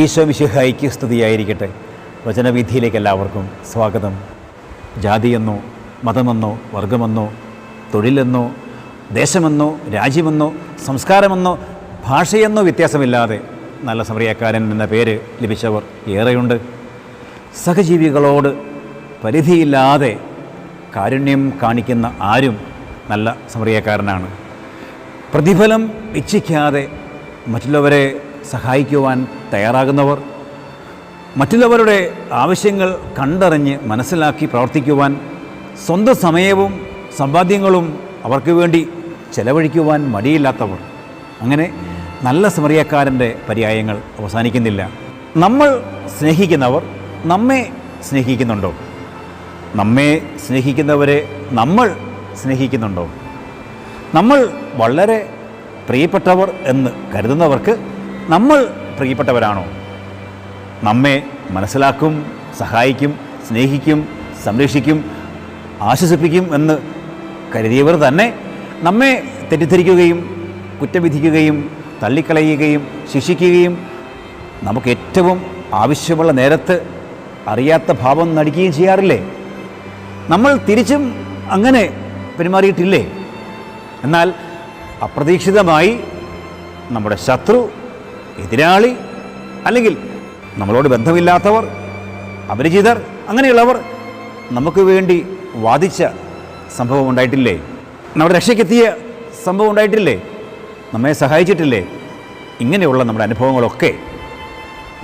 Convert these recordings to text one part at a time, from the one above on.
ഈശോ മിശിഹായിക്ക് സ്തുതിയായിരിക്കട്ടെ. വചനവിധിയിലേക്ക് എല്ലാവർക്കും സ്വാഗതം. ജാതിയെന്നോ മതമെന്നോ വർഗമെന്നോ തൊഴിലെന്നോ ദേശമെന്നോ രാജ്യമെന്നോ സംസ്കാരമെന്നോ ഭാഷയെന്നോ വ്യത്യാസമില്ലാതെ നല്ല സമറിയക്കാരൻ എന്ന പേര് ലഭിച്ചവർ ഏറെയുണ്ട്. സഹജീവികളോട് പരിധിയില്ലാതെ കാരുണ്യം കാണിക്കുന്ന ആരും നല്ല സമറിയക്കാരനാണ്. പ്രതിഫലം ഇച്ഛിക്കാതെ മറ്റുള്ളവരെ സഹായിക്കുവാൻ തയ്യാറാകുന്നവർ മറ്റുള്ളവരുടെ ആവശ്യങ്ങൾ കണ്ടറിഞ്ഞ് മനസ്സിലാക്കി പ്രവർത്തിക്കുവാൻ സ്വന്തം സമയവും സമ്പാദ്യങ്ങളും അവർക്ക് വേണ്ടി ചെലവഴിക്കുവാൻ മടിയില്ലാത്തവർ. അങ്ങനെ നല്ല സ്മറിയക്കാരന്റെ പര്യായങ്ങൾ അവസാനിക്കുന്നില്ല. നമ്മൾ സ്നേഹിക്കുന്നവർ നമ്മെ സ്നേഹിക്കുന്നുണ്ടോ? നമ്മെ സ്നേഹിക്കുന്നവരെ നമ്മൾ സ്നേഹിക്കുന്നുണ്ടോ? നമ്മൾ വളരെ പ്രിയപ്പെട്ടവർ എന്ന് കരുതുന്നവർക്ക് നമ്മൾ പ്രിയപ്പെട്ടവരാണോ? നമ്മെ മനസ്സിലാക്കും സഹായിക്കും സ്നേഹിക്കും സംരക്ഷിക്കും ആശ്വസിപ്പിക്കും എന്ന് കരുതിയവർ തന്നെ നമ്മെ തെറ്റിദ്ധരിക്കുകയും കുറ്റവിധിക്കുകയും തള്ളിക്കളയുകയും ശിക്ഷിക്കുകയും നമുക്ക് ഏറ്റവും ആവശ്യമുള്ള നേരത്ത് അറിയാത്ത ഭാവം നടിക്കുകയും ചെയ്യാറില്ലേ? നമ്മൾ തിരിച്ചും അങ്ങനെ പെരുമാറിയിട്ടില്ലേ? എന്നാൽ അപ്രതീക്ഷിതമായി നമ്മുടെ ശത്രു എതിരാളി അല്ലെങ്കിൽ നമ്മളോട് ബന്ധമില്ലാത്തവർ അപരിചിതർ അങ്ങനെയുള്ളവർ നമുക്ക് വേണ്ടി വാദിച്ച സംഭവം ഉണ്ടായിട്ടില്ലേ? നമ്മുടെ രക്ഷയ്ക്കെത്തിയ സംഭവം ഉണ്ടായിട്ടില്ലേ? നമ്മെ സഹായിച്ചിട്ടില്ലേ? ഇങ്ങനെയുള്ള നമ്മുടെ അനുഭവങ്ങളൊക്കെ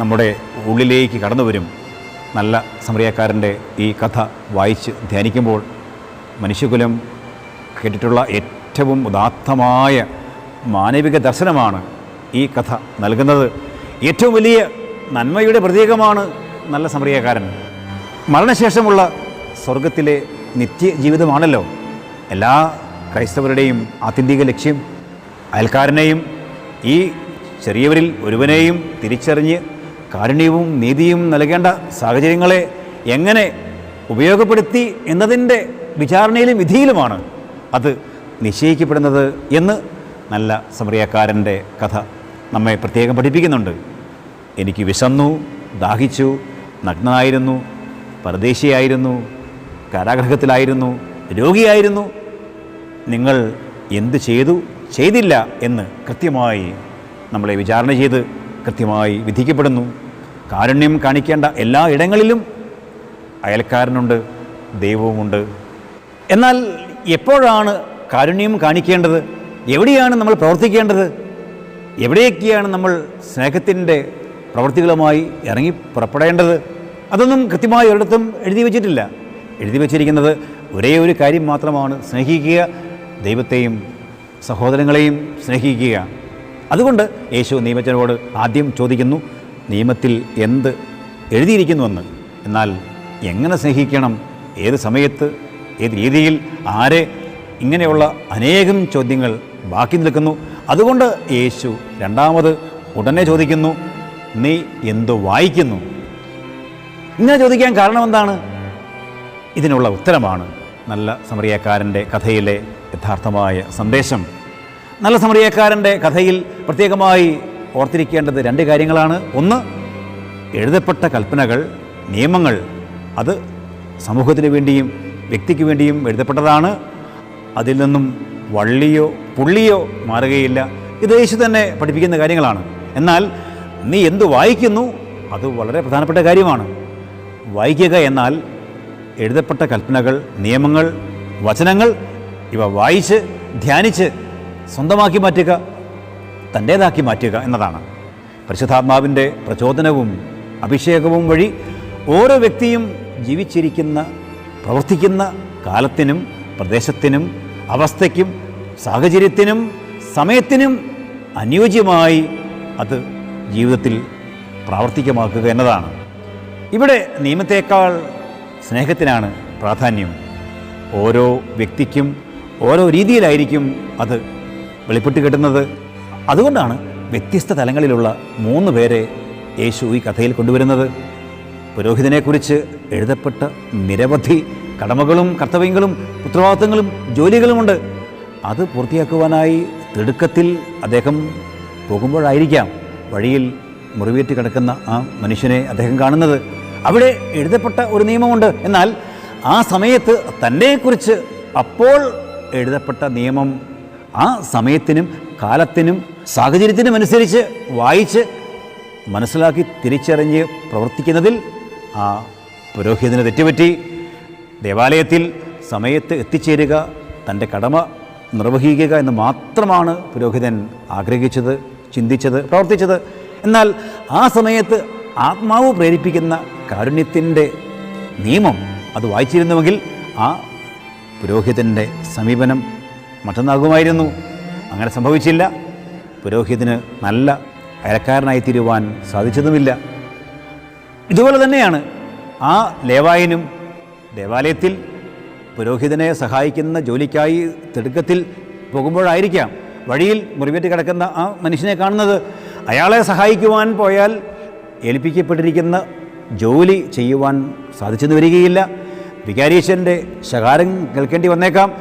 നമ്മുടെ ഉള്ളിലേക്ക് കടന്നു വരും. നല്ല സമറിയക്കാരന്റെ ഈ കഥ വായിച്ച് ധ്യാനിക്കുമ്പോൾ മനുഷ്യകുലം കേട്ടിട്ടുള്ള ഏറ്റവും ഉദാത്തമായ മാനവിക ദർശനമാണ് ഈ കഥ നൽകുന്നത്. ഏറ്റവും വലിയ നന്മയുടെ പ്രതീകമാണ് നല്ല സമറിയക്കാരൻ. മരണശേഷമുള്ള സ്വർഗത്തിലെ നിത്യജീവിതമാണല്ലോ. എല്ലാ ക്രൈസ്തവരുടെയും ആത്യന്തിക ലക്ഷ്യം. അയൽക്കാരനെയും ഈ ചെറിയവരിൽ ഒരുവനെയും തിരിച്ചറിഞ്ഞ് കാരുണ്യവും നീതിയും നൽകേണ്ട സാഹചര്യങ്ങളെ എങ്ങനെ ഉപയോഗപ്പെടുത്തി എന്നതിന്റെ വിചാരണയിലും വിധിയിലുമാണ് അത് നിശ്ചയിക്കപ്പെടുന്നത് എന്ന് നല്ല സമറിയക്കാരന്റെ കഥ നമ്മെ പ്രത്യേകം പഠിപ്പിക്കുന്നുണ്ട്. എനിക്ക് വിശന്നു ദാഹിച്ചു നഗ്നനായിരുന്നു പരദേശിയായിരുന്നു കാരാഗ്രഹത്തിലായിരുന്നു രോഗിയായിരുന്നു. നിങ്ങൾ എന്ത് ചെയ്തു? ചെയ്തില്ല എന്ന് കൃത്യമായി നമ്മളെ വിചാരണ ചെയ്ത് കൃത്യമായി വിധിക്കപ്പെടുന്നു. കാരുണ്യം കാണിക്കേണ്ട എല്ലാ ഇടങ്ങളിലും അയൽക്കാരനുണ്ട് ദൈവവുമുണ്ട്. എന്നാൽ എപ്പോഴാണ് കാരുണ്യം കാണിക്കേണ്ടത്? എവിടെയാണ് നമ്മൾ പ്രവർത്തിക്കേണ്ടത്? എവിടെയൊക്കെയാണ് നമ്മൾ സ്നേഹത്തിന്റെ പ്രവൃത്തികളുമായി ഇറങ്ങി പുറപ്പെടേണ്ടത്? അതൊന്നും കൃത്യമായി ഒരിടത്തും എഴുതി വച്ചിട്ടില്ല. എഴുതി വച്ചിരിക്കുന്നത് ഒരേ ഒരു കാര്യം മാത്രമാണ്. സ്നേഹിക്കുക ദൈവത്തെയും സഹോദരങ്ങളെയും സ്നേഹിക്കുക. അതുകൊണ്ട് യേശു നിയമത്തിനോട് ആദ്യം ചോദിക്കുന്നു നിയമത്തിൽ എന്ത് എഴുതിയിരിക്കുന്നുവെന്ന്? എന്നാൽ എങ്ങനെ സ്നേഹിക്കണം? ഏത് സമയത്ത്? ഏത് രീതിയിൽ? ആരെ? ഇങ്ങനെയുള്ള അനേകം ചോദ്യങ്ങൾ ബാക്കി നിൽക്കുന്നു. അതുകൊണ്ട് യേശു രണ്ടാമത് ഉടനെ ചോദിക്കുന്നു നീ എന്തു വായിക്കുന്നു? ഇങ്ങനെ ചോദിക്കാൻ കാരണം എന്താണ്? ഇതിനുള്ള ഉത്തരമാണ് നല്ല സമറിയക്കാരന്റെ കഥയിലെ യഥാർത്ഥമായ സന്ദേശം. നല്ല സമറിയക്കാരന്റെ കഥയിൽ പ്രത്യേകമായി ഓർത്തിരിക്കേണ്ടത് രണ്ട് കാര്യങ്ങളാണ്. ഒന്ന് എഴുതപ്പെട്ട കൽപ്പനകൾ നിയമങ്ങൾ അത് സമൂഹത്തിന് വേണ്ടിയും വ്യക്തിക്ക് വേണ്ടിയും എഴുതപ്പെട്ടതാണ്. അതിൽ നിന്നും വള്ളിയോ പുള്ളിയോ മാറുകയില്ല. ഇത് യേശു തന്നെ പഠിപ്പിക്കുന്ന കാര്യങ്ങളാണ്. എന്നാൽ നീ എന്ത് വായിക്കുന്നു അത് വളരെ പ്രധാനപ്പെട്ട കാര്യമാണ്. വായിക്കുക എന്നാൽ എഴുതപ്പെട്ട കൽപ്പനകൾ നിയമങ്ങൾ വചനങ്ങൾ ഇവ വായിച്ച് ധ്യാനിച്ച് സ്വന്തമാക്കി മാറ്റുക തന്റേതാക്കി മാറ്റുക എന്നതാണ്. പരിശുദ്ധാത്മാവിന്റെ പ്രചോദനവും അഭിഷേകവും വഴി ഓരോ വ്യക്തിയും ജീവിച്ചിരിക്കുന്ന പ്രവർത്തിക്കുന്ന കാലത്തിനും പ്രദേശത്തിനും അവസ്ഥയ്ക്കും സാഹചര്യത്തിനും സമയത്തിനും അനുയോജ്യമായി അത് ജീവിതത്തിൽ പ്രാവർത്തികമാക്കുക എന്നതാണ്. ഇവിടെ നിയമത്തേക്കാൾ സ്നേഹത്തിനാണ് പ്രാധാന്യം. ഓരോ വ്യക്തിക്കും ഓരോ രീതിയിലായിരിക്കും അത് വെളിപ്പെട്ട് കിട്ടുന്നത്. അതുകൊണ്ടാണ് വ്യത്യസ്ത തലങ്ങളിലുള്ള മൂന്ന് പേരെ യേശു ഈ കഥയിൽ കൊണ്ടുവരുന്നത്. പുരോഹിതനെക്കുറിച്ച് എഴുതപ്പെട്ട നിരവധി കടമകളും കർത്തവ്യങ്ങളും ഉത്തരവാദിത്തങ്ങളും ജോലികളുമുണ്ട്. അത് പൂർത്തിയാക്കുവാനായി തിടുക്കത്തിൽ അദ്ദേഹം പോകുമ്പോഴായിരിക്കാം വഴിയിൽ മുറിവേറ്റ് കിടക്കുന്ന ആ മനുഷ്യനെ അദ്ദേഹം കാണുന്നത്. അവിടെ എഴുതപ്പെട്ട ഒരു നിയമമുണ്ട്. എന്നാൽ ആ സമയത്ത് തന്നെക്കുറിച്ച് അപ്പോൾ എഴുതപ്പെട്ട നിയമം ആ സമയത്തിനും കാലത്തിനും സാഹചര്യത്തിനും അനുസരിച്ച് വായിച്ച് മനസ്സിലാക്കി തിരിച്ചറിഞ്ഞ് പ്രവർത്തിക്കുന്നതിൽ ആ പുരോഹിതന് തെറ്റുപറ്റി. ദേവാലയത്തിൽ സമയത്ത് എത്തിച്ചേരുക തന്റെ കടമ നിർവഹിക്കുക എന്ന് മാത്രമാണ് പുരോഹിതൻ ആഗ്രഹിച്ചത് ചിന്തിച്ചത് പ്രവർത്തിച്ചത്. എന്നാൽ ആ സമയത്ത് ആത്മാവ് പ്രേരിപ്പിക്കുന്ന കാരുണ്യത്തിന്റെ നിയമം അത് വായിച്ചിരുന്നുവെങ്കിൽ ആ പുരോഹിതന്റെ സമീപനം മറ്റൊന്നാകുമായിരുന്നു. അങ്ങനെ സംഭവിച്ചില്ല. പുരോഹിതന് നല്ല അയൽക്കാരനായി തീരുവാൻ സാധിച്ചതുമില്ല. ഇതുപോലെ തന്നെയാണ് ആ ലേവായനും ദേവാലയത്തിൽ പുരോഹിതനെ സഹായിക്കുന്ന ജോലിക്കായി തിടുക്കത്തിൽ പോകുമ്പോഴായിരിക്കാം വഴിയിൽ മുറിവേറ്റ് കിടക്കുന്ന ആ മനുഷ്യനെ കാണുന്നത്. അയാളെ സഹായിക്കുവാൻ പോയാൽ ഏൽപ്പിക്കപ്പെട്ടിരിക്കുന്ന ജോലി ചെയ്യുവാൻ സാധിച്ചെന്ന് വരികയില്ല. വികാരീശന്റെ ശകാരം കേൾക്കേണ്ടി വന്നേക്കാം.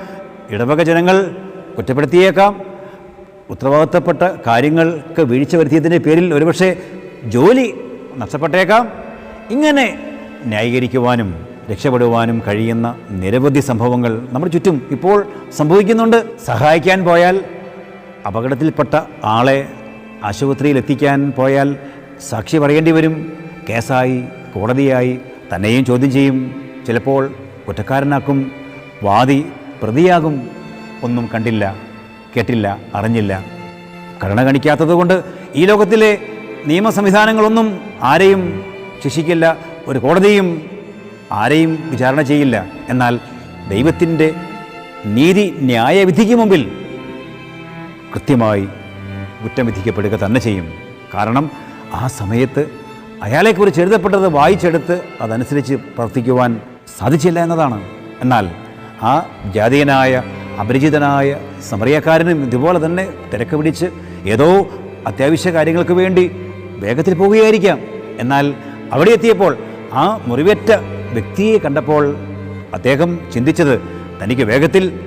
ഇടവക ജനങ്ങൾ കുറ്റപ്പെടുത്തിയേക്കാം. ഉത്തരവാദിത്തപ്പെട്ട കാര്യങ്ങൾക്ക് വീഴ്ച വരുത്തിയതിന്റെ പേരിൽ ഒരുപക്ഷെ ജോലി നഷ്ടപ്പെട്ടേക്കാം. ഇങ്ങനെ ന്യായീകരിക്കുവാനും രക്ഷപ്പെടുവാനും കഴിയുന്ന നിരവധി സംഭവങ്ങൾ നമ്മുടെ ചുറ്റും ഇപ്പോൾ സംഭവിക്കുന്നുണ്ട്. സഹായിക്കാൻ പോയാൽ അപകടത്തിൽപ്പെട്ട ആളെ ആശുപത്രിയിൽ എത്തിക്കാൻ പോയാൽ സാക്ഷി പറയേണ്ടി വരും. കേസായി കോടതിയായി തന്നെയും ചോദ്യം ചെയ്യും. ചിലപ്പോൾ കുറ്റക്കാരനാക്കും വാദി പ്രതിയാകും. ഒന്നും കണ്ടില്ല കേട്ടില്ല അറിഞ്ഞില്ല. കരുണ കാണിക്കാത്തതുകൊണ്ട് ഈ ലോകത്തിലെ നിയമ സംവിധാനങ്ങളൊന്നും ആരെയും ശിക്ഷിക്കില്ല. ഒരു കോടതിയും ആരെയും വിചാരണ ചെയ്യില്ല. എന്നാൽ ദൈവത്തിന്റെ നീതി ന്യായവിധിക്ക് മുമ്പിൽ കൃത്യമായി കുറ്റം വിധിക്കപ്പെടുക തന്നെ ചെയ്യും. കാരണം ആ സമയത്ത് അയാളെക്കുറിച്ച് എഴുതപ്പെട്ടത് വായിച്ചെടുത്ത് അതനുസരിച്ച് പ്രവർത്തിക്കുവാൻ സാധിച്ചില്ല എന്നതാണ്. എന്നാൽ ആ ജാതീയനായ അപരിചിതനായ സമറിയക്കാരനും ഇതുപോലെ തന്നെ തിരക്ക് പിടിച്ച് ഏതോ അത്യാവശ്യ കാര്യങ്ങൾക്ക് വേണ്ടി വേഗത്തിൽ പോവുകയായിരിക്കാം എന്നാൽ അവിടെ എത്തിയപ്പോൾ ആ മുറിവേറ്റ വ്യക്തിയെ കണ്ടപ്പോൾ അദ്ദേഹം ചിന്തിച്ചത് തനിക്ക് വേഗത്തിൽ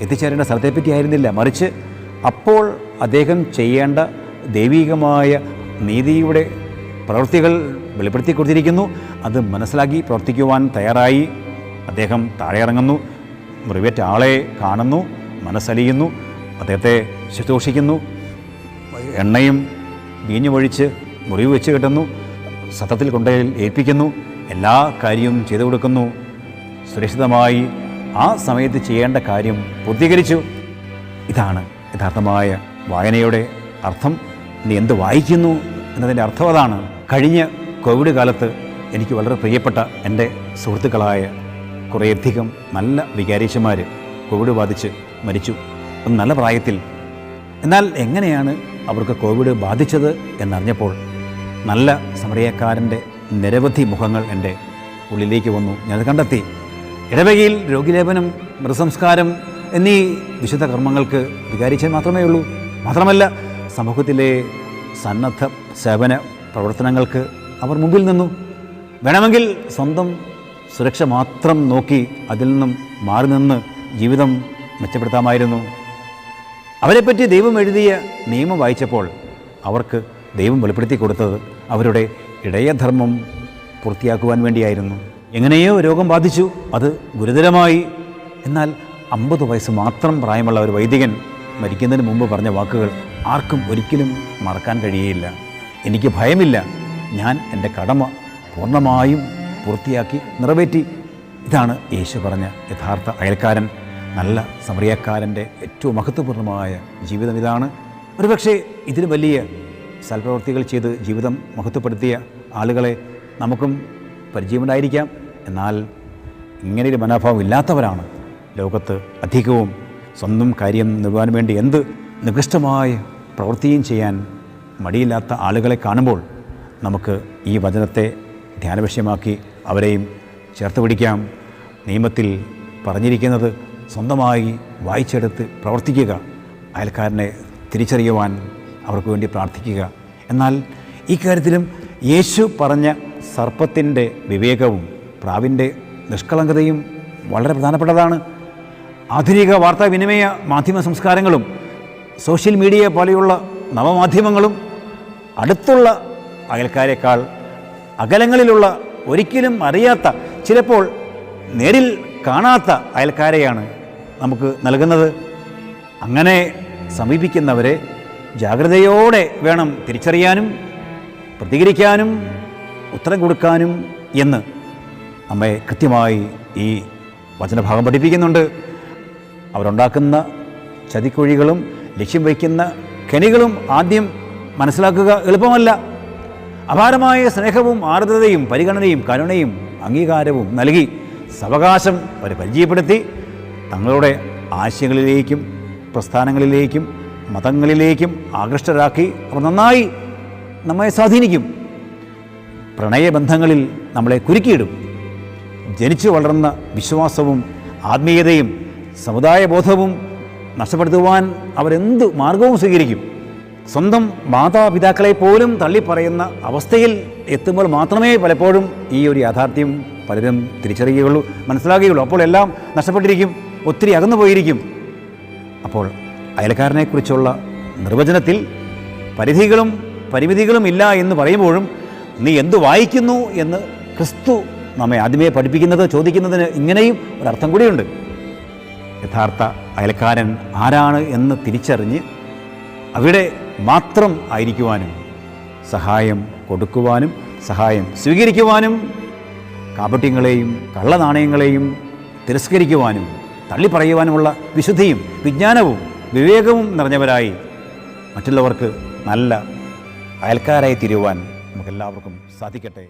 എത്തിച്ചേരേണ്ട സ്ഥലത്തെപ്പറ്റി ആയിരുന്നില്ല മറിച്ച് അപ്പോൾ അദ്ദേഹം ചെയ്യേണ്ട ദൈവികമായ നീതിയുടെ പ്രവൃത്തികൾ വെളിപ്പെടുത്തി കൊടുത്തിരിക്കുന്നു. അത് മനസ്സിലാക്കി പ്രവർത്തിക്കുവാൻ തയ്യാറായി. അദ്ദേഹം താഴെ ഇറങ്ങുന്നു മുറിവേറ്റ ആളെ കാണുന്നു. മനസ്സലിയുന്നു. അദ്ദേഹത്തെ ശുശ്രൂഷിക്കുന്നു. എണ്ണയും വീഞ്ഞുമൊഴിച്ച് മുറിവ് വെച്ച് കിട്ടുന്നു. സത്തത്തിൽ കൊണ്ടുപോയി ഏൽപ്പിക്കുന്നു. എല്ലാ കാര്യവും ചെയ്തു കൊടുക്കുന്നു. സുരക്ഷിതമായി ആ സമയത്ത് ചെയ്യേണ്ട കാര്യം പൂർത്തീകരിച്ചു. ഇതാണ് യഥാർത്ഥമായ വായനയുടെ അർത്ഥം. നീ എന്ത് വായിക്കുന്നു എന്നതിന്റെ അർത്ഥം അതാണ്. കഴിഞ്ഞ കോവിഡ് കാലത്ത് എനിക്ക് വളരെ പ്രിയപ്പെട്ട എന്റെ സുഹൃത്തുക്കളായ കുറേയധികം നല്ല വികാരീശന്മാർ കോവിഡ് ബാധിച്ച് മരിച്ചു. നല്ല പ്രായത്തിൽ. എന്നാൽ എങ്ങനെയാണ് അവർക്ക് കോവിഡ് ബാധിച്ചത് എന്നറിഞ്ഞപ്പോൾ നല്ല സമറിയക്കാരന്റെ നിരവധി മുഖങ്ങൾ എന്റെ ഉള്ളിലേക്ക് വന്നു. ഞാനത് കണ്ടെത്തി. ഇടവകയിൽ രോഗിലേപനം മൃതസംസ്കാരം എന്നീ വിശുദ്ധ കർമ്മങ്ങൾക്ക് വികാരിച്ചാൽ മാത്രമേ ഉള്ളൂ. മാത്രമല്ല സമൂഹത്തിലെ സന്നദ്ധ സേവന പ്രവർത്തനങ്ങൾക്ക് അവർ മുമ്പിൽ നിന്നു. വേണമെങ്കിൽ സ്വന്തം സുരക്ഷ മാത്രം നോക്കി അതിൽ നിന്നും മാറി നിന്ന് ജീവിതം മെച്ചപ്പെടുത്താമായിരുന്നു. അവരെപ്പറ്റി ദൈവം എഴുതിയ നിയമം വായിച്ചപ്പോൾ അവർക്ക് ദൈവം വെളിപ്പെടുത്തി കൊടുത്തത് അവരുടെ ഇടയധർമ്മം പൂർത്തിയാക്കുവാൻ വേണ്ടിയായിരുന്നു. എങ്ങനെയോ രോഗം ബാധിച്ചു. അത് ഗുരുതരമായി. എന്നാൽ അമ്പത് വയസ്സ് മാത്രം പ്രായമുള്ള ഒരു വൈദികൻ മരിക്കുന്നതിന് മുമ്പ് പറഞ്ഞ വാക്കുകൾ ആർക്കും ഒരിക്കലും മറക്കാൻ കഴിയുകയില്ല എനിക്ക് ഭയമില്ല. ഞാൻ എന്റെ കടമ പൂർണമായും പൂർത്തിയാക്കി നിറവേറ്റി. ഇതാണ് യേശു പറഞ്ഞ യഥാർത്ഥ അയൽക്കാരൻ. നല്ല സമറിയക്കാരന്റെ ഏറ്റവും മഹത്വപൂർണമായ ജീവിതം ഇതാണ്. ഒരുപക്ഷെ ഇതിന് വലിയ സൽപ്രവർത്തികൾ ചെയ്ത് ജീവിതം മഹത്വപ്പെടുത്തിയ ആളുകളെ നമുക്കും പരിചയമുണ്ടായിരിക്കാം. എന്നാൽ ഇങ്ങനെയൊരു മനോഭാവം ഇല്ലാത്തവരാണ് ലോകത്ത് അധികവും സ്വന്തം കാര്യം നേടുവാൻ വേണ്ടി എന്ത് നികൃഷ്ടമായ പ്രവൃത്തിയും ചെയ്യാൻ മടിയില്ലാത്ത ആളുകളെ കാണുമ്പോൾ നമുക്ക് ഈ വചനത്തെ ധ്യാനവിഷയമാക്കി അവരെയും ചേർത്ത് പിടിക്കാം. നിയമത്തിൽ പറഞ്ഞിരിക്കുന്നത് സ്വന്തമായി വായിച്ചെടുത്ത് പ്രവർത്തിക്കുക അയൽക്കാരനെ തിരിച്ചറിയുവാൻ അവർക്ക് വേണ്ടി പ്രാർത്ഥിക്കുക. എന്നാൽ ഈ കാര്യത്തിലും യേശു പറഞ്ഞ സർപ്പത്തിന്റെ വിവേകവും പ്രാവിന്റെ നിഷ്കളങ്കതയും വളരെ പ്രധാനപ്പെട്ടതാണ്. ആധുനിക വാർത്താവിനിമയ മാധ്യമ സംസ്കാരങ്ങളും സോഷ്യൽ മീഡിയ പോലെയുള്ള നവമാധ്യമങ്ങളും അടുത്തുള്ള അയൽക്കാരെക്കാൾ അകലങ്ങളിലുള്ള ഒരിക്കലും അറിയാത്ത ചിലപ്പോൾ നേരിൽ കാണാത്ത അയൽക്കാരെയാണ് നമുക്ക് നൽകുന്നത്. അങ്ങനെ സമീപിക്കുന്നവരെ ജാഗ്രതയോടെ വേണം തിരിച്ചറിയാനും പ്രതികരിക്കാനും ഉത്തരം കൊടുക്കാനും എന്ന് നമ്മെ കൃത്യമായി ഈ വചനഭാഗം പഠിപ്പിക്കുന്നുണ്ട്. അവരുണ്ടാക്കുന്ന ചതിക്കുഴികളും ലക്ഷ്യം വയ്ക്കുന്ന കെണികളും ആദ്യം മനസ്സിലാക്കുക എളുപ്പമല്ല. അപാരമായ സ്നേഹവും ആർദ്രതയും പരിഗണനയും കരുണയും അംഗീകാരവും നൽകി സവകാശം അവർ പരിചയപ്പെടുത്തി തങ്ങളുടെ ആശയങ്ങളിലേക്കും പ്രസ്ഥാനങ്ങളിലേക്കും മതങ്ങളിലേക്കും ആകൃഷ്ടരാക്കി അവർ നന്നായി നമ്മെ സ്വാധീനിക്കും. പ്രണയബന്ധങ്ങളിൽ നമ്മളെ കുരുക്കിയിടും. ജനിച്ചു വളർന്ന വിശ്വാസവും ആത്മീയതയും സമുദായ സമുദായബോധവും നഷ്ടപ്പെടുത്തുവാൻ അവരെന്ത് മാർഗവും സ്വീകരിക്കും? സ്വന്തം മാതാപിതാക്കളെ പോലും തള്ളിപ്പറയുന്ന അവസ്ഥയിൽ എത്തുമ്പോൾ മാത്രമേ പലപ്പോഴും ഈ ഒരു യാഥാർത്ഥ്യം പലരും തിരിച്ചറിയുകയുള്ളൂ മനസ്സിലാകുകയുള്ളൂ. അപ്പോൾ എല്ലാം നഷ്ടപ്പെട്ടിരിക്കും ഒത്തിരി അകന്നു പോയിരിക്കും. അപ്പോൾ അയൽക്കാരനെക്കുറിച്ചുള്ള നിർവചനത്തിൽ പരിധികളും പരിമിതികളും ഇല്ല എന്ന് പറയുമ്പോഴും നീ എന്ത് വായിക്കുന്നു എന്ന് ക്രിസ്തു നമ്മെ ആദ്യമേ പഠിപ്പിക്കുന്നത് ചോദിക്കുന്നതിന് ഇങ്ങനെയും ഒരർത്ഥം കൂടിയുണ്ട്. യഥാർത്ഥ അയൽക്കാരൻ ആരാണ് എന്ന് തിരിച്ചറിഞ്ഞ് അവിടെ മാത്രം ആയിരിക്കുവാനും സഹായം കൊടുക്കുവാനും സഹായം സ്വീകരിക്കുവാനും കാപട്യങ്ങളെയും കള്ളനാണയങ്ങളെയും തിരസ്കരിക്കുവാനും തള്ളിപ്പറയുവാനുമുള്ള വിശുദ്ധിയും വിജ്ഞാനവും വിവേകവും നിറഞ്ഞവരായി മറ്റുള്ളവർക്ക് നല്ല അയൽക്കാരായി തീരുവാൻ നമുക്കെല്ലാവർക്കും സാധിക്കട്ടെ.